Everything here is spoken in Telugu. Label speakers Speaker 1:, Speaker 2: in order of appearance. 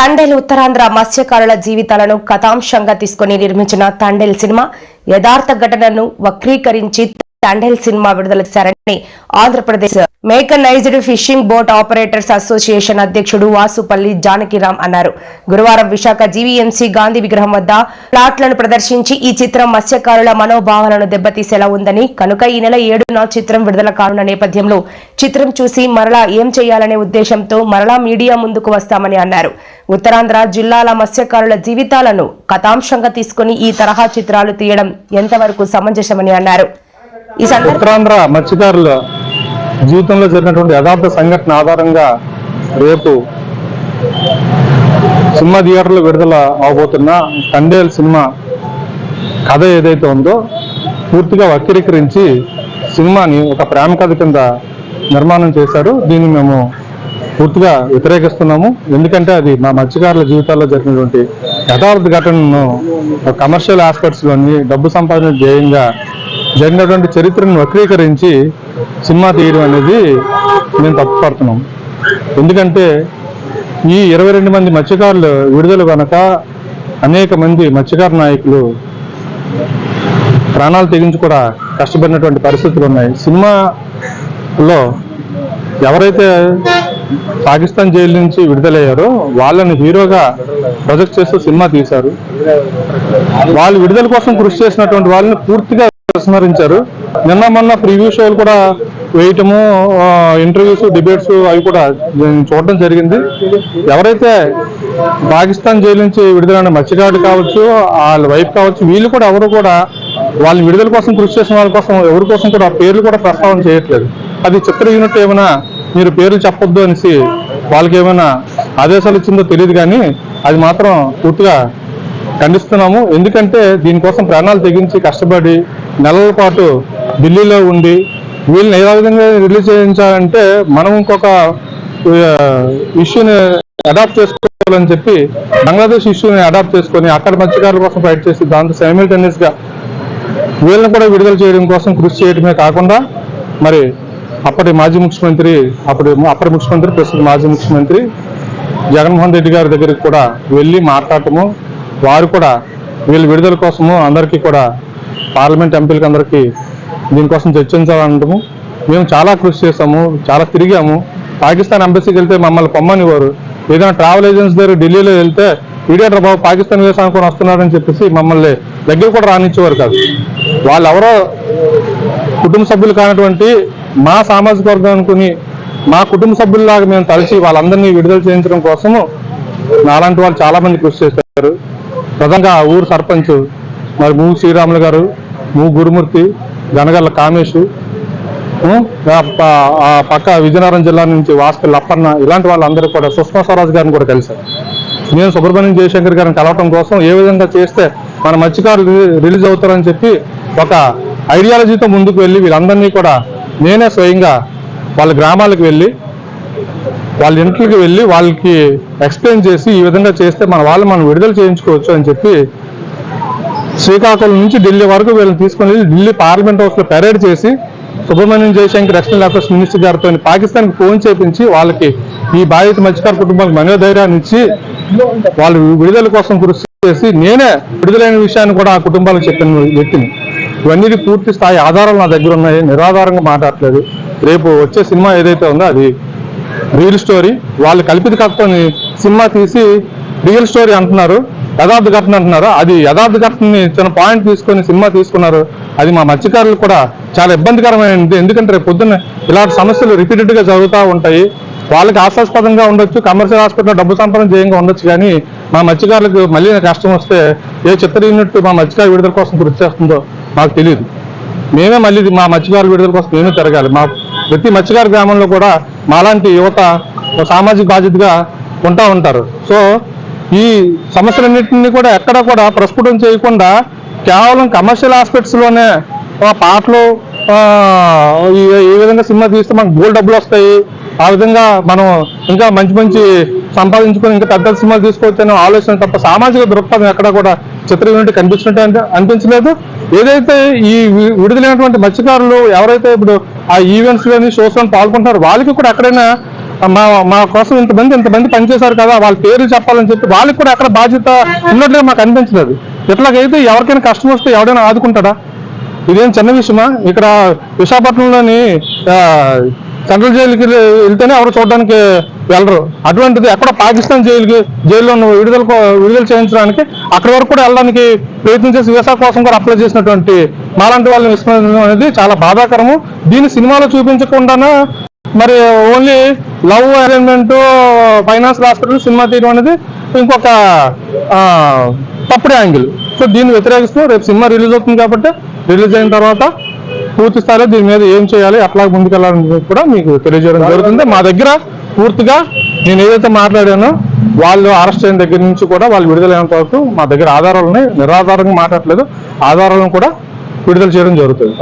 Speaker 1: తండేల్ ఉత్తరాంధ్ర మత్స్యకారుల జీవితాలను కథాంశంగా తీసుకుని నిర్మించిన తండేల్ సినిమా యథార్థ ఘటనను వక్రీకరించి తండేల్ సినిమా విడుదల చేశారని Andhra Pradesh mechanized fishing boat operators association అధ్యక్షుడు వాసుపల్లి జానకిరాం అన్నారు. గురువారం విశాఖ జీవీఎంసీ గాంధీ విగ్రహం వద్ద ప్లాట్లను ప్రదర్శించి ఈ చిత్రం మత్స్యకారుల మనోభావాలను దెబ్బతీసేలా ఉందని కనుక ఈ నెల ఏడున చిత్రం విడుదల కానున్న నేపథ్యంలో చిత్రం చూసి మరలా ఏం చేయాలనే ఉద్దేశంతో మరలా మీడియా ముందుకు వస్తామని అన్నారు. ఉత్తరాంధ్ర జిల్లాల మత్స్యకారుల జీవితాలను కథాంశంగా తీసుకుని ఈ తరహా చిత్రాలు తీయడం ఎంతవరకు సమంజసమని అన్నారు. ఈ
Speaker 2: ఉత్తరాంధ్ర మత్స్యకారుల జీవితంలో జరిగినటువంటి యథార్థ సంఘటన ఆధారంగా రేపు సినిమా థియేటర్లో విడుదల అవబోతున్న కండేల్ సినిమా కథ ఏదైతే ఉందో పూర్తిగా వక్రీకరించి సినిమాని ఒక ప్రేమ కథ కింద నిర్మాణం చేశారు దీన్ని మేము పూర్తిగా వ్యతిరేకిస్తున్నాము. ఎందుకంటే అది మా మత్స్యకారుల జీవితాల్లో జరిగినటువంటి యథార్థ ఘటనను కమర్షియల్ ఆస్పెక్ట్స్లోని డబ్బు సంపాదన ధ్యేయంగా జరిగినటువంటి చరిత్రను వక్రీకరించి సినిమా తీయడం అనేది మేము తప్పుపడుతున్నాం ఎందుకంటే ఈ ఇరవై రెండు మంది మత్స్యకారులు విడుదల కనుక అనేక మంది మత్స్యకార నాయకులు ప్రాణాలు తెగించి కూడా కష్టపడినటువంటి పరిస్థితులు ఉన్నాయి. సినిమాలో ఎవరైతే పాకిస్తాన్ జైలు నుంచి విడుదలయ్యారో వాళ్ళని హీరోగా ప్రొజెక్ట్ చేస్తూ సినిమా తీశారు. వాళ్ళు విడుదల కోసం కృషి చేసినటువంటి వాళ్ళని పూర్తిగా విస్మరించారు నిన్న మొన్న ప్రివ్యూ షోలు కూడా వేయటము ఇంటర్వ్యూస్ డిబేట్స్ అవి కూడా చూడటం చూడడం జరిగింది. ఎవరైతే పాకిస్తాన్ జైలు నుంచి విడుదలైన మత్స్యకారులు కావచ్చు వాళ్ళ వైఫ్ కావచ్చు వీళ్ళు కూడా ఎవరు కూడా వాళ్ళ విడుదల కోసం కృషి చేసిన వాళ్ళ కోసం ఎవరి కోసం కూడా పేర్లు కూడా ప్రస్తావన చేయట్లేదు. అది చిత్ర యూనిట్ ఏమైనా మీరు పేర్లు చెప్పొద్దు అనేసి వాళ్ళకి ఏమైనా ఆదేశాలు ఇచ్చిందో తెలియదు కానీ అది మాత్రం పూర్తిగా ఖండిస్తున్నాము. ఎందుకంటే దీనికోసం ప్రాణాలు తెగించి కష్టపడి నెలల పాటు ఢిల్లీలో ఉండి వీళ్ళని ఏ విధంగా రిలీజ్ చేయించాలంటే మనం ఇంకొక ఇష్యూని అడాప్ట్ చేసుకోవాలని చెప్పి బంగ్లాదేశ్ ఇష్యూని అడాప్ట్ చేసుకొని అక్కడ మత్స్యకారుల కోసం ఫైట్ చేసి దాంతో simultaneous గా వీళ్ళని కూడా విడుదల చేయడం కోసం కృషి చేయడమే కాకుండా మరి అప్పటి మాజీ ముఖ్యమంత్రి అప్పటి అప్పటి ముఖ్యమంత్రి ప్రస్తుత మాజీ ముఖ్యమంత్రి జగన్మోహన్ రెడ్డి గారి దగ్గరికి కూడా వెళ్ళి మాట్లాడటము వారు కూడా వీళ్ళ విడుదల కోసము అందరికీ కూడా పార్లమెంట్ ఎంపీలకి అందరికీ దీనికోసం చర్చించాలనటము మేము చాలా కృషి చేసాము చాలా తిరిగాము. పాకిస్తాన్ ఎంబసీకి వెళ్తే మమ్మల్ని పొమ్మనివారు. ఏదైనా ట్రావెల్ ఏజెన్సీ దగ్గర ఢిల్లీలో వెళ్తే మీడియా బాబు పాకిస్తాన్ వేసానుకొని వస్తున్నారని చెప్పేసి మమ్మల్ని దగ్గర కూడా రానిచ్చేవారు కాదు. వాళ్ళు ఎవరో కుటుంబ సభ్యులు కానటువంటి మా సామాజిక వర్గం అనుకుని మా కుటుంబ సభ్యుల్లాగా మేము తలిచి వాళ్ళందరినీ విడుదల చేయించడం కోసము నాలాంటి వాళ్ళు చాలా మంది కృషి చేస్తారు ప్రధానంగా ఊరు సర్పంచ్ మరి మూ శ్రీరాములు గారు మూ గురుమూర్తి గనగల్ల కామేష్ పక్క విజయనగరం జిల్లా నుంచి వాస్కి లప్పన్న ఇలాంటి వాళ్ళందరూ కూడా సుష్మా స్వరాజ్ గారిని కూడా కలిశారు. నేను సుబ్రహ్మణ్యం జయశంకర్ గారిని కలవటం కోసం ఏ విధంగా చేస్తే మన మత్స్యకారులు రిలీజ్ అవుతారని చెప్పి ఒక ఐడియాలజీతో ముందుకు వెళ్ళి వీళ్ళందరినీ కూడా నేనే స్వయంగా వాళ్ళ గ్రామాలకు వెళ్ళి వాళ్ళ ఇంట్లోకి వెళ్ళి వాళ్ళకి ఎక్స్ప్లెయిన్ చేసి ఈ విధంగా చేస్తే మన వాళ్ళు మనం విడుదల చేయించుకోవచ్చు అని చెప్పి శ్రీకాకుళం నుంచి ఢిల్లీ వరకు వీళ్ళని తీసుకొని వెళ్ళి ఢిల్లీ పార్లమెంట్ హౌస్లో పెరేడ్ చేసి Subrahmanyam Jaishankar external affairs minister గారితో పాకిస్తాన్కి ఫోన్ చేపించి వాళ్ళకి ఈ బాధిత మత్స్యకార కుటుంబానికి మనోధైర్యాన్ని ఇచ్చి వాళ్ళు విడుదల కోసం కృషి చేసి నేనే విడుదలైన విషయాన్ని కూడా ఆ కుటుంబాలకు చెప్పిన వ్యక్తిని. ఇవన్నీ పూర్తి స్థాయి ఆధారాలు నా దగ్గర ఉన్నాయి. నిరాధారంగా మాట్లాడలేదు రేపు వచ్చే సినిమా ఏదైతే ఉందో అది రియల్ స్టోరీ. వాళ్ళు కల్పిత కథతోని సినిమా తీసి రియల్ స్టోరీ అంటున్నారు యథార్థ ఘటన అంటున్నారు. అది యథార్థ ఘటనని చిన్న పాయింట్ తీసుకొని సినిమా తీసుకున్నారు. అది మా మత్స్యకారులు కూడా చాలా ఇబ్బందికరమైనది. ఎందుకంటే రేపు పొద్దున్న ఇలాంటి సమస్యలు రిపీటెడ్గా జరుగుతూ ఉంటాయి. వాళ్ళకి ఆశాస్పదంగా ఉండొచ్చు కమర్షియల్ హాస్పిటల్లో డబ్బు సంపాదన ఉండొచ్చు. కానీ మా మత్స్యకారులకు మళ్ళీ కష్టం వస్తే ఏ చిత్ర యూనిట్ మా మత్స్యకార విడుదల కోసం కృషి చేస్తుందో మాకు తెలియదు మేమే మళ్ళీ మా మత్స్యకారుల విడుదల కోసం మేమే తిరగాలి. మా ప్రతి మత్స్యకారు గ్రామంలో కూడా మాలాంటి యువత సామాజిక బాధ్యతగా ఉంటా ఉంటారు. సో ఈ సమస్యలన్నింటినీ కూడా ఎక్కడ కూడా ప్రస్ఫుటం చేయకుండా కేవలం కమర్షియల్ ఆస్పెక్ట్స్లోనే ఆ పాటలు ఏ విధంగా సినిమా తీస్తే మనకు గోల్డ్ డబ్బులు వస్తాయి. ఆ విధంగా మనం ఇంకా మంచి మంచి సంపాదించుకొని ఇంకా పెద్ద సినిమాలు తీసుకోవచ్చనే ఆలోచన తప్ప సామాజిక దృక్పథం ఎక్కడ కూడా చిత్ర యూనిట్ కనిపించినట్టు అంటే అనిపించలేదు. ఏదైతే ఈ విడుదలైనటువంటి మత్స్యకారులు ఎవరైతే ఇప్పుడు ఆ ఈవెంట్స్ కానీ షోస్ కానీ పాల్గొంటారో వాళ్ళకి కూడా ఎక్కడైనా మా మా కోసం ఇంతమంది ఇంతమంది పనిచేశారు కదా వాళ్ళ పేరు చెప్పాలని చెప్పి వాళ్ళకి కూడా అక్కడ బాధ్యత ఉన్నట్లుగా మాకు అనిపించలేదు. ఇట్లాగైతే ఎవరికైనా కష్టం వస్తే ఎవడైనా ఆదుకుంటాడా? ఇదేం చిన్న విషయమా? ఇక్కడ విశాఖపట్నంలోని సెంట్రల్ జైలుకి వెళ్తేనే ఎవరు చూడడానికి వెళ్ళరు. అటువంటిది ఎక్కడ పాకిస్తాన్ జైలుకి జైల్లో ఉన్న విడుదల విడుదల చేయించడానికి అక్కడి వరకు కూడా వెళ్ళడానికి ప్రయత్నం చేసి వీసా కోసం కూడా అప్లై చేసినటువంటి మాలాంటి వాళ్ళని విస్మరించడం అనేది చాలా బాధాకరము. దీన్ని సినిమాలో చూపించకుండానే మరి only love arrangement finance hospital cinema తీయడం అనేది ఇంకొక ఆ, తప్పుడు యాంగిల్ సో దీన్ని వ్యతిరేకిస్తూ రేపు సినిమా రిలీజ్ అవుతుంది కాబట్టి రిలీజ్ అయిన తర్వాత పూర్తి స్థాయిలో దీని మీద ఏం చేయాలి అట్లా ముందుకెళ్ళాలని కూడా మీకు తెలియజేయడం జరుగుతుంది. మా దగ్గర పూర్తిగా నేను ఏదైతే మాట్లాడానో వాళ్ళు అరెస్ట్ అయిన దగ్గర నుంచి కూడా వాళ్ళు విడుదలైనంత వరకు మా దగ్గర ఆధారాలు ఉన్నాయి నిరాధారంగా మాట్లాడలేదు ఆధారాలను కూడా విడుదల చేయడం జరుగుతుంది.